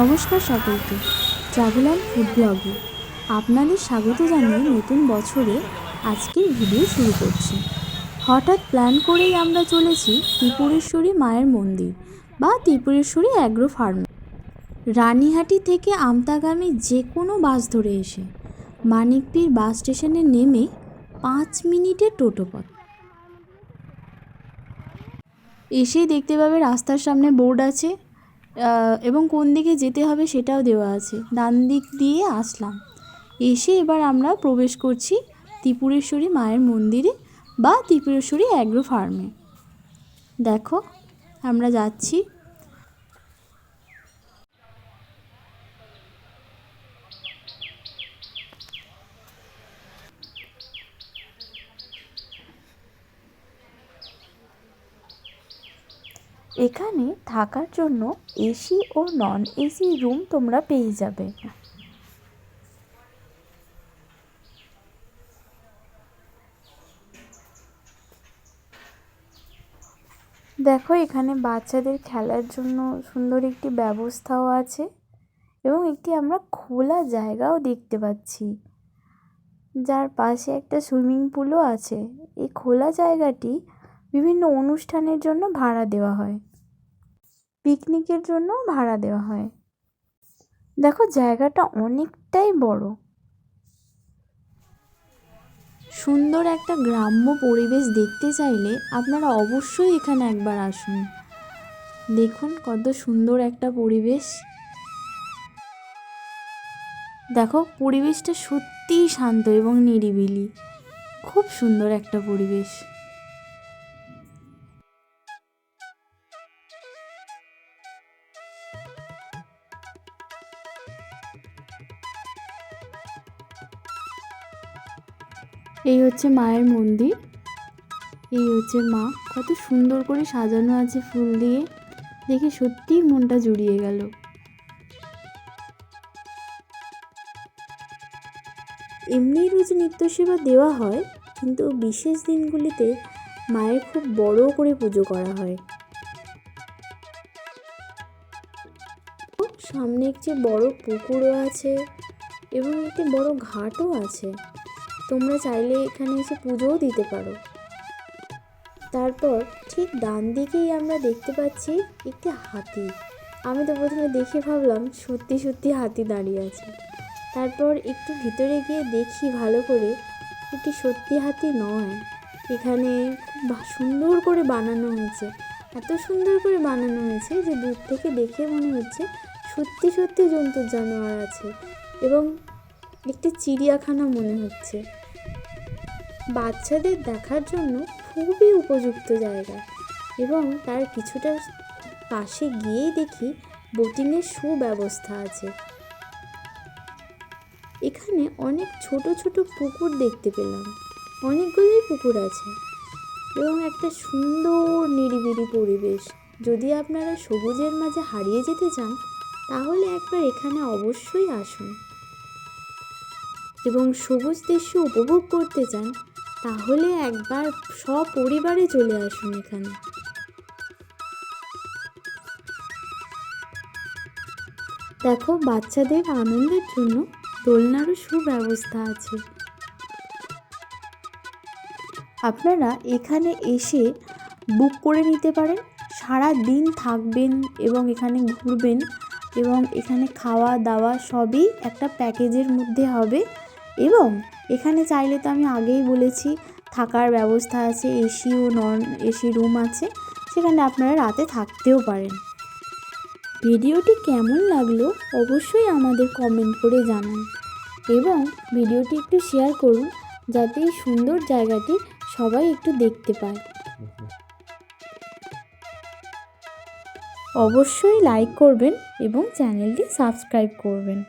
নমস্কার সকলকে travel food ব্লগে আপনাদের স্বাগত জানিয়ে নতুন বছরে আজকের ভিডিও শুরু করছি। হঠাৎ প্ল্যান করেই আমরা চলেছি ত্রিপুরেশ্বরী মায়ের মন্দির বা ত্রিপুরেশ্বরী অ্যাগ্রো ফার্মে রানীহাটি থেকে আমতাগামী যে কোনো বাস ধরে এসে মানিকপীর বাস স্টেশনে নেমে পাঁচ মিনিটে টোটো পথ। এসেই দেখতে পাবে রাস্তার সামনে বোর্ড আছে এবং কোন দিকে যেতে হবে সেটাও দেওয়া আছে। ডান দিক দিয়ে আসলাম। এসে এবার আমরা প্রবেশ করছি ত্রিপুরেশ্বরী মায়ের মন্দিরে বা ত্রিপুরেশ্বরী অ্যাগ্রো ফার্মে দেখো, আমরা যাচ্ছি এখানে থাকার জন্য এসি ও নন এসি রুম তোমরা পেয়ে যাবে। দেখো, এখানে বাচ্চাদের খেলার জন্য সুন্দর একটি ব্যবস্থাও আছে এবং একটি আমরা খোলা জায়গাও দেখতে পাচ্ছি। যার পাশে একটা সুইমিং পুলও আছে। এই খোলা জায়গাটি বিভিন্ন অনুষ্ঠানের জন্য ভাড়া দেওয়া হয়। পিকনিকের জন্য ভাড়া দেওয়া হয়। দেখো, জায়গাটা অনেকটাই বড়। সুন্দর একটা গ্রাম্য পরিবেশ দেখতে চাইলে আপনারা অবশ্যই এখানে একবার আসুন। দেখুন কত সুন্দর একটা পরিবেশ। দেখো, পরিবেশটা সত্যিই শান্ত এবং নিরিবিলি। খুব সুন্দর একটা পরিবেশ। এই হচ্ছে মায়ের মন্দির। এই হচ্ছে মা। কত সুন্দর করে সাজানো আছে ফুল দিয়ে। দেখে সত্যিই মনটা জুড়িয়ে গেল। এমনি রোজ নিত্য সেবা দেওয়া হয়, কিন্তু বিশেষ দিনগুলিতে মায়ের খুব বড় করে পুজো করা হয়। সামনে একটি বড় পুকুরও আছে এবং একটি বড় ঘাটও আছে। তোমরা চাইলে এখানে এসে পুজোও দিতে পারো। তারপর ঠিক ডান দিকেই আমরা দেখতে পাচ্ছি একটি হাতি। আমি তো প্রথমে দেখে ভাবলাম, সত্যি সত্যি হাতি দাঁড়িয়ে আছে। তারপর একটু ভিতরে গিয়ে দেখি ভালো করে একটি সত্যি হাতি নয়। এখানে সুন্দর করে বানানো হয়েছে। এত সুন্দর করে বানানো হয়েছে যে দূর থেকে দেখে মনে হচ্ছে সত্যি সত্যি জন্তুর জানোয়ার আছে। এবং একটি চিড়িয়াখানা মনে হচ্ছে। বাচ্চাদের দেখার জন্য খুবই উপযুক্ত জায়গা এবং তার কিছুটা পাশে গিয়েই দেখি বোটিংয়ের সুব্যবস্থা আছে। এখানে অনেক ছোট ছোট পুকুর দেখতে পেলাম। অনেকগুলোই পুকুর আছে এবং একটা সুন্দর নিরিবিলি পরিবেশ। যদি আপনারা সবুজের মাঝে হারিয়ে যেতে চান, তাহলে একবার এখানে অবশ্যই আসুন। এবং সবুজ দৃশ্য উপভোগ করতে চান, তাহলে একবার সপরিবারে চলে আসুন এখানে। দেখো, বাচ্চাদের আনন্দের জন্য দোলনারও সুব্যবস্থা আছে। আপনারা এখানে এসে বুক করে নিতে পারেন। সারা দিন থাকবেন এবং এখানে ঘুরবেন এবং এখানে খাওয়া দাওয়া সবই একটা প্যাকেজের মধ্যে হবে। এবং এখানে চাইলে তো আমি আগেই বলেছি, থাকার ব্যবস্থা আছে এসি ও নন এসি রুম আছে, সেখানে আপনারা রাতে থাকতেও পারেন। ভিডিওটি কেমন লাগল অবশ্যই আমাদের কমেন্ট করে জানান। এবং ভিডিওটি একটু শেয়ার করুন, যাতে এই সুন্দর জায়গাটি সবাই একটু দেখতে পায়। অবশ্যই লাইক করবেন এবং চ্যানেলটি সাবস্ক্রাইব করবেন।